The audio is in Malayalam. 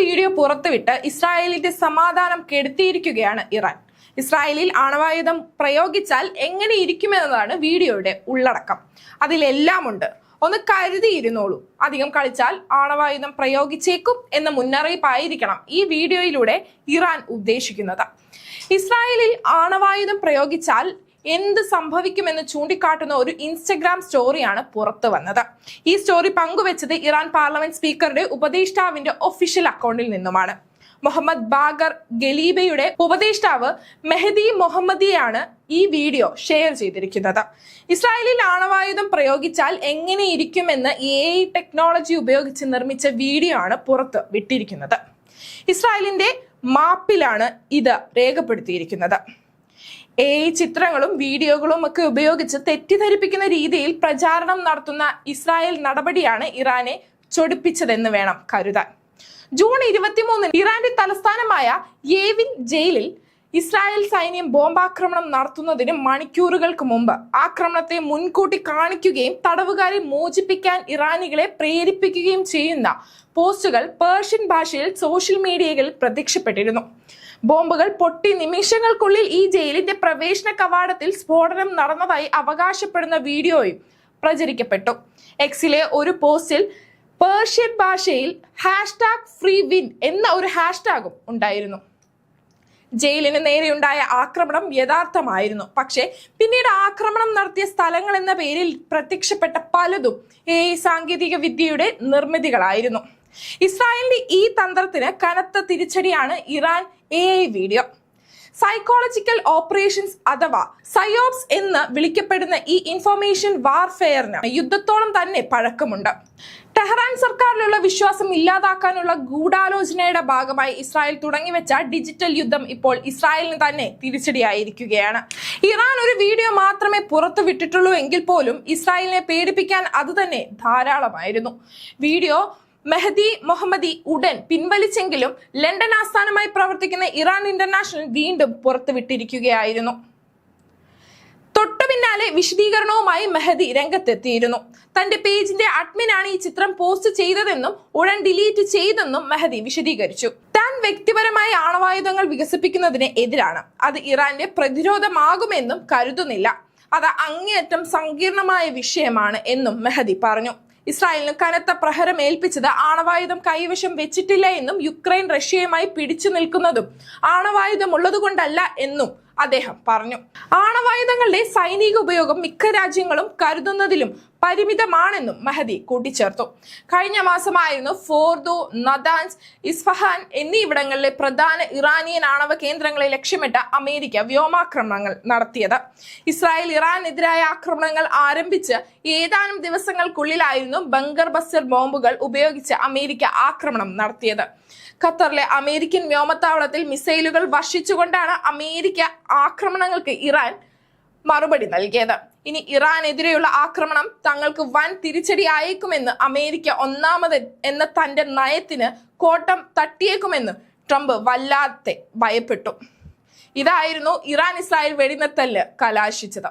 വീഡിയോ പുറത്തുവിട്ട് ഇസ്രായേലിന്റെ സമാധാനം കെടുത്തിയിരിക്കുകയാണ് ഇറാൻ. ഇസ്രായേലിൽ ആണവായുധം പ്രയോഗിച്ചാൽ എങ്ങനെ ഇരിക്കുമെന്നതാണ് വീഡിയോയുടെ ഉള്ളടക്കം. അതിലെല്ലാം ഉണ്ട് ഒന്ന് കരുതിയിരുന്നോളൂ. അധികം കളിച്ചാൽ ആണവായുധം പ്രയോഗിച്ചേക്കും എന്ന മുന്നറിയിപ്പായിരിക്കണം ഈ വീഡിയോയിലൂടെ ഇറാൻ ഉദ്ദേശിക്കുന്നത്. ഇസ്രായേലിൽ ആണവായുധം പ്രയോഗിച്ചാൽ എന്ത് സംഭവിക്കുമെന്ന് ചൂണ്ടിക്കാട്ടുന്ന ഒരു ഇൻസ്റ്റഗ്രാം സ്റ്റോറിയാണ് പുറത്തു വന്നത്. ഈ സ്റ്റോറി പങ്കുവച്ചത് ഇറാൻ പാർലമെന്റ് സ്പീക്കറുടെ ഉപദേഷ്ടാവിന്റെ ഒഫീഷ്യൽ അക്കൗണ്ടിൽ നിന്നുമാണ്. മുഹമ്മദ് ബാഗർ ഗലീബയുടെ ഉപദേഷ്ടാവ് മെഹദി മുഹമ്മദിയാണ് ഈ വീഡിയോ ഷെയർ ചെയ്തിരിക്കുന്നത്. ഇസ്രായേലിൽ ആണവായുധം പ്രയോഗിച്ചാൽ എങ്ങനെ ഇരിക്കുമെന്ന് എ ഐ ടെക്നോളജി ഉപയോഗിച്ച് നിർമ്മിച്ച വീഡിയോ ആണ് പുറത്ത് വിട്ടിരിക്കുന്നത്. ഇസ്രായേലിന്റെ മാപ്പിലാണ് ഇത് രേഖപ്പെടുത്തിയിരിക്കുന്നത്. എ ചിത്രങ്ങളും വീഡിയോകളും ഒക്കെ ഉപയോഗിച്ച് തെറ്റിദ്ധരിപ്പിക്കുന്ന രീതിയിൽ പ്രചാരണം നടത്തുന്ന ഇസ്രായേൽ നടപടിയാണ് ഇറാനെ ചൊടിപ്പിച്ചതെന്ന് വേണം കരുതാൻ. ജൂൺ ഇരുപത്തിമൂന്നിന് ഇറാന്റെ തലസ്ഥാനമായ യേവിൻ ജയിലിൽ ഇസ്രായേൽ സൈന്യം ബോംബാക്രമണം നടത്തുന്നതിന് മണിക്കൂറുകൾക്ക് മുമ്പ് ആക്രമണത്തെ മുൻകൂട്ടി കാണിക്കുകയും തടവുകാരെ മോചിപ്പിക്കാൻ ഇറാനികളെ പ്രേരിപ്പിക്കുകയും ചെയ്യുന്ന പോസ്റ്റുകൾ പേർഷ്യൻ ഭാഷയിൽ സോഷ്യൽ മീഡിയകളിൽ പ്രത്യക്ഷപ്പെട്ടിരുന്നു. ബോംബുകൾ പൊട്ടി നിമിഷങ്ങൾക്കുള്ളിൽ ഈ ജയിലിന്റെ പ്രവേശന കവാടത്തിൽ സ്ഫോടനം നടന്നതായി അവകാശപ്പെടുന്ന വീഡിയോയും പ്രചരിക്കപ്പെട്ടു. എക്സിലെ ഒരു പോസ്റ്റിൽ പേർഷ്യൻ ഭാഷയിൽ ഹാഷ്ടാഗ് ഫ്രീ വിൻ എന്ന ഒരു ഹാഷ്ടാഗും ഉണ്ടായിരുന്നു. ജയിലിന് നേരെയുണ്ടായ ആക്രമണം യഥാർത്ഥമായിരുന്നു. പക്ഷേ പിന്നീട് ആക്രമണം നടത്തിയ സ്ഥലങ്ങൾ എന്ന പേരിൽ പ്രത്യക്ഷപ്പെട്ട പലതും ഈ സാങ്കേതിക വിദ്യയുടെ നിർമ്മിതികളായിരുന്നു. ഇസ്രായേലിന്റെ ഈ തന്ത്രത്തിന് കനത്ത തിരിച്ചടിയാണ് Iran a video psychological operations അഥവാ സയോപ്സ് എന്ന് വിളിക്കപ്പെടുന്ന ഈ ഇൻഫർമേഷൻ വാർഫെയറിന് യുദ്ധത്തോളം തന്നെ പഴക്കമുണ്ട്. ടെഹ്റാൻ സർക്കാരിലുള്ള വിശ്വാസം ഇല്ലാതാക്കാനുള്ള ഗൂഢാലോചനയുടെ ഭാഗമായി ഇസ്രായേൽ തുടങ്ങിവെച്ച ഡിജിറ്റൽ യുദ്ധം ഇപ്പോൾ ഇസ്രായേലിന് തന്നെ തിരിച്ചടിയായിരിക്കുകയാണ്. ഇറാൻ ഒരു വീഡിയോ മാത്രമേ പുറത്തു വിട്ടിട്ടുള്ളൂ എങ്കിൽ പോലും ഇസ്രായേലിനെ പേടിപ്പിക്കാൻ അത് തന്നെ ധാരാളമായിരുന്നു. വീഡിയോ മെഹദി മുഹമ്മദി ഉടൻ പിൻവലിച്ചെങ്കിലും ലണ്ടൻ ആസ്ഥാനമായി പ്രവർത്തിക്കുന്ന ഇറാൻ ഇന്റർനാഷണൽ വീണ്ടും പുറത്തുവിട്ടിരിക്കുകയായിരുന്നു. തൊട്ടു പിന്നാലെ വിശദീകരണവുമായി മെഹദി രംഗത്തെത്തിയിരുന്നു. തന്റെ പേജിന്റെ അഡ്മിനാണ് ഈ ചിത്രം പോസ്റ്റ് ചെയ്തതെന്നും ഉടൻ ഡിലീറ്റ് ചെയ്തെന്നും മെഹദി വിശദീകരിച്ചു. താൻ വ്യക്തിപരമായ ആണവായുധങ്ങൾ വികസിപ്പിക്കുന്നതിന് എതിരാണ്. അത് ഇറാന്റെ പ്രതിരോധമാകുമെന്നും കരുതുന്നില്ല. അത് അങ്ങേയറ്റം സങ്കീർണമായ വിഷയമാണ് എന്നും മെഹദി പറഞ്ഞു. ഇസ്രായേലിന് കനത്ത പ്രഹരം ഏൽപ്പിച്ചത് ആണവായുധം കൈവശം വെച്ചിട്ടില്ല എന്നും യുക്രൈൻ റഷ്യയുമായി പിടിച്ചു നിൽക്കുന്നതും ആണവായുധം ഉള്ളതുകൊണ്ടല്ല എന്നും അദ്ദേഹം പറഞ്ഞു. ആണവായുധങ്ങളുടെ സൈനിക ഉപയോഗം മിക്ക രാജ്യങ്ങളും കരുതുന്നതിലും പരിമിതമാണെന്നും മഹദി കൂട്ടിച്ചേർത്തു. കഴിഞ്ഞ മാസമായിരുന്നു ഫോർദോ നദാൻസ് ഇസ്ഫഹാൻ എന്നീ ഇവിടങ്ങളിലെ പ്രധാന ഇറാനിയൻ ആണവ കേന്ദ്രങ്ങളെ ലക്ഷ്യമിട്ട് അമേരിക്ക വ്യോമാക്രമണങ്ങൾ നടത്തിയത്. ഇസ്രായേൽ ഇറാനെതിരായ ആക്രമണങ്ങൾ ആരംഭിച്ച് ഏതാനും ദിവസങ്ങൾക്കുള്ളിലായിരുന്നു ബങ്കർ ബസ്റ്റർ ബോംബുകൾ ഉപയോഗിച്ച് അമേരിക്ക ആക്രമണം നടത്തിയത്. ഖത്തറിലെ അമേരിക്കൻ വ്യോമത്താവളത്തിൽ മിസൈലുകൾ വർഷിച്ചുകൊണ്ടാണ് അമേരിക്ക ആക്രമണങ്ങൾക്ക് ഇറാൻ മറുപടി നൽകിയത്. ഇനി ഇറാനെതിരെയുള്ള ആക്രമണം തങ്ങൾക്ക് വൻ തിരിച്ചടി അയക്കുമെന്ന് അമേരിക്ക ഒന്നാമത് എന്ന തന്റെ നയത്തിന് കോട്ടം തട്ടിയേക്കുമെന്ന് ട്രംപ് വല്ലാതെ ഭയപ്പെട്ടു. ഇതായിരുന്നു ഇറാൻ ഇസ്രായേൽ വെടിനിർത്തലിന് കലാശിച്ചത്.